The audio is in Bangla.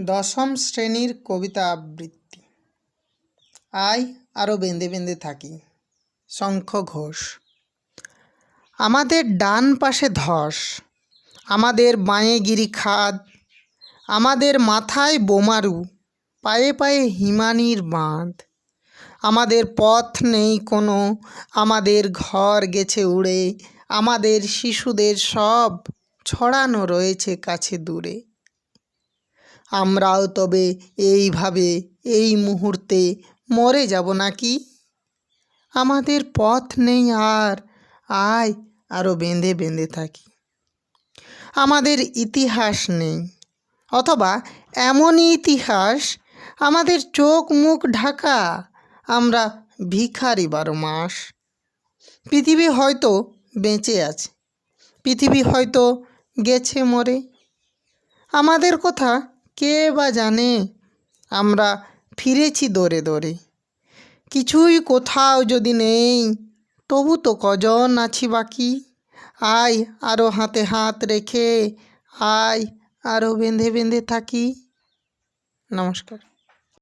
দশম শ্রেণির কবিতা আবৃত্তি। আয় আরও বেঁধে বেঁধে থাকি, শঙ্খ ঘোষ। আমাদের ডান পাশে ধস, আমাদের বাঁয়ে গিরি খাদ, আমাদের মাথায় বোমারু, পায়ে পায়ে হিমানির বাঁধ। আমাদের পথ নেই কোনো, আমাদের ঘর গেছে উড়ে, আমাদের শিশুদের সব ছড়ানো রয়েছে কাছে দূরে। আমরাও তবে এইভাবে এই মুহূর্তে মরে যাব নাকি? আমাদের পথ নেই আর। আয় আরও বেঁধে বেঁধে থাকি। আমাদের ইতিহাস নেই। অথবা এমনই ইতিহাস, আমাদের চোখ মুখ ঢাকা, আমরা ভিখারি বারো মাস। পৃথিবী হয়তো বেঁচে আছে, পৃথিবী হয়তো গেছে মরে। আমাদের কথা কে বা জানে? আমরা ফিরেছি দরে দরে কিছুই কোথাও যদি নেই, তবু তো কজন আছি বাকি? আয় আরও হাতে হাত রেখে, আয় আরও বেঁধে বেঁধে থাকি। নমস্কার।